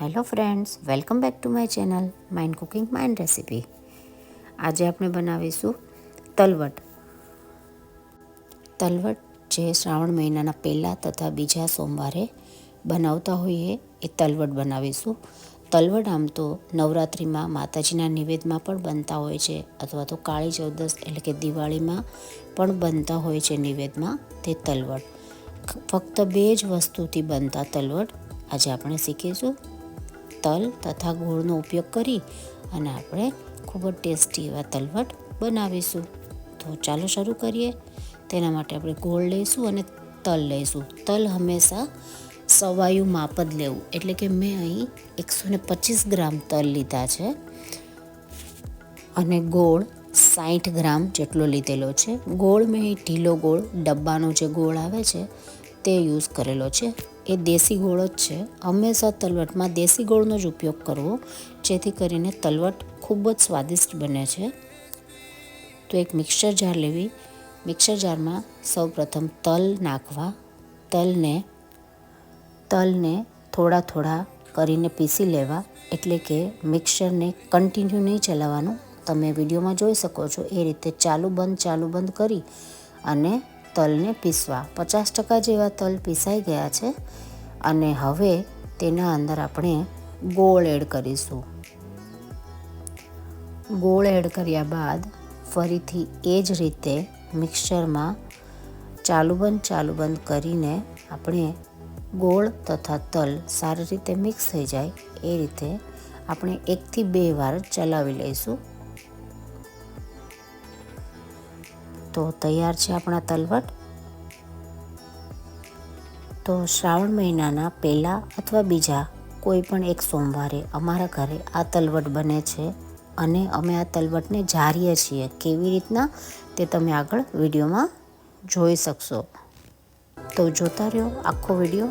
Hello friends, welcome back to my channel, mind cooking mind recipe. આજે આપણે બનાવીશું તલવટ. તલવટ જે શ્રાવણ મહિનાના પહેલાં તથા બીજા સોમવારે બનાવતા હોઈએ, એ તલવટ બનાવીશું. તલવટ આમ તો નવરાત્રિમાં માતાજીના નિવેદમાં પણ બનતા હોય છે, અથવા તો કાળી ચૌદસ એટલે કે દિવાળીમાં પણ બનતા હોય છે નિવેદમાં તે તલવટ. ફક્ત બે જ વસ્તુથી બનતા તલવટ આજે આપણે શીખીશું. તલ તથા ગોળનો ઉપયોગ કરી અને આપણે ખૂબ જ ટેસ્ટી એવા તલવટ બનાવીશું. તો ચાલો શરૂ કરીએ. તેના માટે આપણે ગોળ લઈશું અને તલ લઈશું. તલ હંમેશા સવાયું માપ જ લેવું. એટલે કે મેં અહીં એકસો ને પચીસ ગ્રામ તલ લીધા છે અને ગોળ સાઠ ગ્રામ જેટલો લીધેલો છે. ગોળ મેં અહીં ઢીલો ગોળ, ડબ્બાનો જે ગોળ આવે છે તે યુઝ કરેલો છે. એ દેશી ગોળ જ છે. હંમેશા તલવટમાં દેશી ગોળનો જ ઉપયોગ કરવો, જેથી કરીને તલવટ ખૂબ જ સ્વાદિષ્ટ બને છે. તો એક મિક્સર જાર લેવી. મિક્સર જારમાં સૌપ્રથમ તલ નાખવા. તલને તલને થોડા થોડા કરીને પીસી લેવા. એટલે કે મિક્સરને કન્ટિન્યુ નહીં ચલાવવાનું. તમે વિડીયોમાં જોઈ શકો છો. એ રીતે ચાલુ બંધ ચાલુ બંધ કરી અને તલને પીસવા. પચાસ ટકા જેવા તલ પીસાઈ ગયા છે અને હવે તેના અંદર આપણે ગોળ એડ કરીશું. ગોળ એડ કર્યા બાદ ફરીથી એ જ રીતે મિક્સરમાં ચાલુ બંધ ચાલુ બંધ કરીને આપણે ગોળ તથા તલ સારી રીતે મિક્સ થઈ જાય એ રીતે આપણે એકથી બે વાર ચલાવી લઈશું. તો તૈયાર છે આપણા તલવટ. તો શ્રાવણ મહિનાના પહેલા અથવા બીજા કોઈ પણ એક સોમવારે અમારા ઘરે આ તલવટ બને છે અને અમે આ તલવટને જારીએ છીએ. કેવી રીતના તે તમે આગળ વિડીયોમાં જોઈ શકશો. તો જોતા રહ્યો આખો વીડિયો.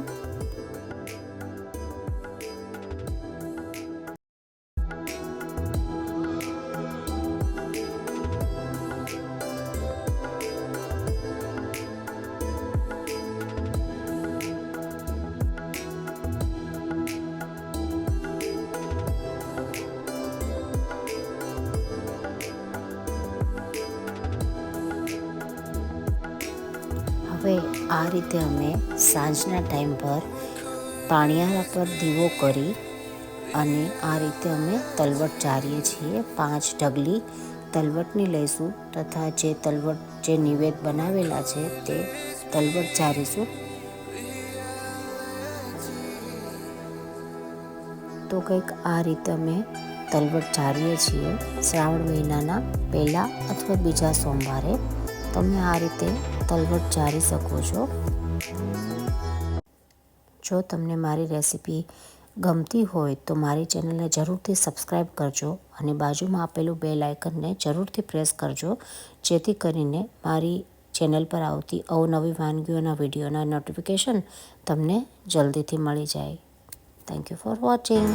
હવે આ રીતે અમે સાંજના ટાઈમ પર પાણિયારા પર દીવો કરી અને આ રીતે અમે તલવટ ચારીએ છીએ. પાંચ ઢગલી તલવટની લઈશું તથા જે તલવટ, જે નિવેદ બનાવેલા છે તે તલવટ ચારીશું. તો કંઈક આ રીતે અમે તલવટ ચારીએ છીએ. શ્રાવણ મહિનાના પહેલાં અથવા બીજા સોમવારે તમે આ રીતે તલવટ જારી શકો છો. જો તમને મારી રેસીપી ગમતી હોય તો મારી ચેનલને જરૂરથી સબસ્ક્રાઈબ કરજો અને બાજુમાં આપેલું બે લાઇકનને જરૂરથી પ્રેસ કરજો, જેથી કરીને મારી ચેનલ પર આવતી અવનવી વાનગીઓના વિડીયોના નોટિફિકેશન તમને જલ્દીથી મળી જાય. Thank you for watching